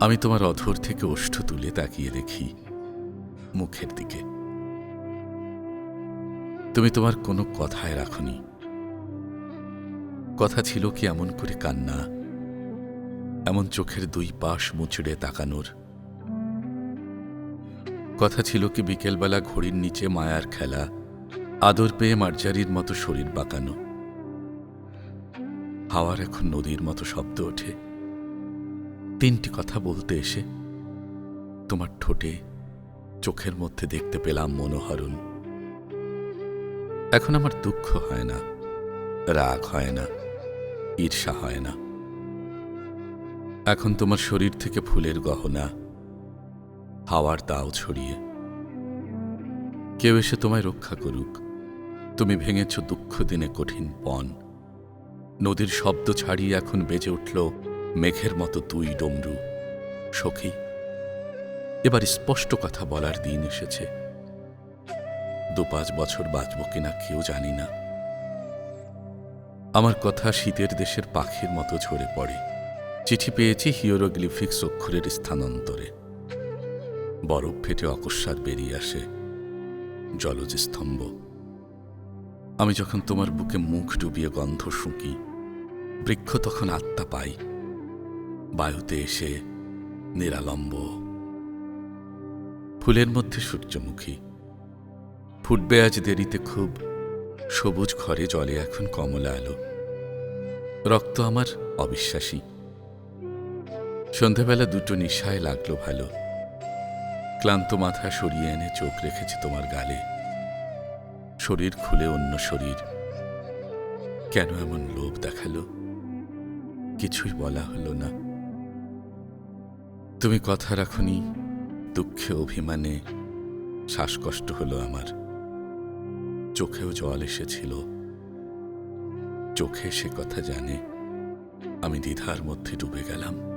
আমি তোমার অধর থেকে ওষ্ঠ তুলে তাকিয়ে দেখি মুখের দিকে। তুমি তোমার কোনো কথায় রাখনি। কথা ছিল কি এমন করে কান্না, এমন চোখের দুই পাশ মুচড়ে তাকানোর। কথা ছিল কি বিকেলবেলা ঘড়ির নিচে মায়ার খেলা, আদর পেয়ে মার্জারির মতো শরীর বাঁকানো। হাওয়ার এখন নদীর মতো শব্দ ওঠে। তিনটি কথা বলতে এসে তোমার ঠোঁটে চোখের মধ্যে দেখতে পেলাম মনোহরণ। এখন আমার দুঃখ হয় না, রাগ হয় না, ঈর্ষা হয় না। এখন তোমার শরীর থেকে ফুলের গহনা, হাওয়ার দাও ছড়িয়ে। কেউ এসে তোমায় রক্ষা করুক, তুমি ভেঙেছ দুঃখ দিনে কঠিন পণ। নদীর শব্দ ছাড়িয়ে এখন বেজে উঠল মেঘের মতো তুই ডমরু। সখী, এবার স্পষ্ট কথা বলার দিন এসেছে। দু পাঁচ বছর বাঁচব কিনা কেউ জানি না। আমার কথা শীতের দেশের পাখির মতো ঝরে পড়ে। চিঠি পেয়েছি হিওরোগ্লিফিক্স অক্ষরের স্থানান্তরে। বরফ ফেটে অকস্মাৎ বেরিয়ে আসে জলজ স্তম্ভ। আমি যখন তোমার বুকে মুখ ডুবিয়ে গন্ধ শুঁকি, বৃক্ষ তখন আত্মা পাই। বায়ুতে এসে নিরালম্ব। ফুলের মধ্যে সূর্যমুখী। ফুটবে আজ দেরিতে খুব। সবুজ ঘরে জলে এখন কমলা আলো। রক্ত আমার অবিশ্বাসী। সন্ধেবেলা দুটো নিশায় লাগল ভালো। ক্লান্ত মাথা সরিয়ে এনে চোখ রেখেছে তোমার গালে। শরীর খুলে অন্য শরীর। কেন এমন লোভ দেখাল? কিছুই বলা হলো না। তুমি কথা রাখনি, দুঃখে অভিমানে শ্বাসকষ্ট হলো আমার। চোখেও জল এসেছিল, চোখে সে কথা জানে, আমি দ্বিধার মধ্যে ডুবে গেলাম।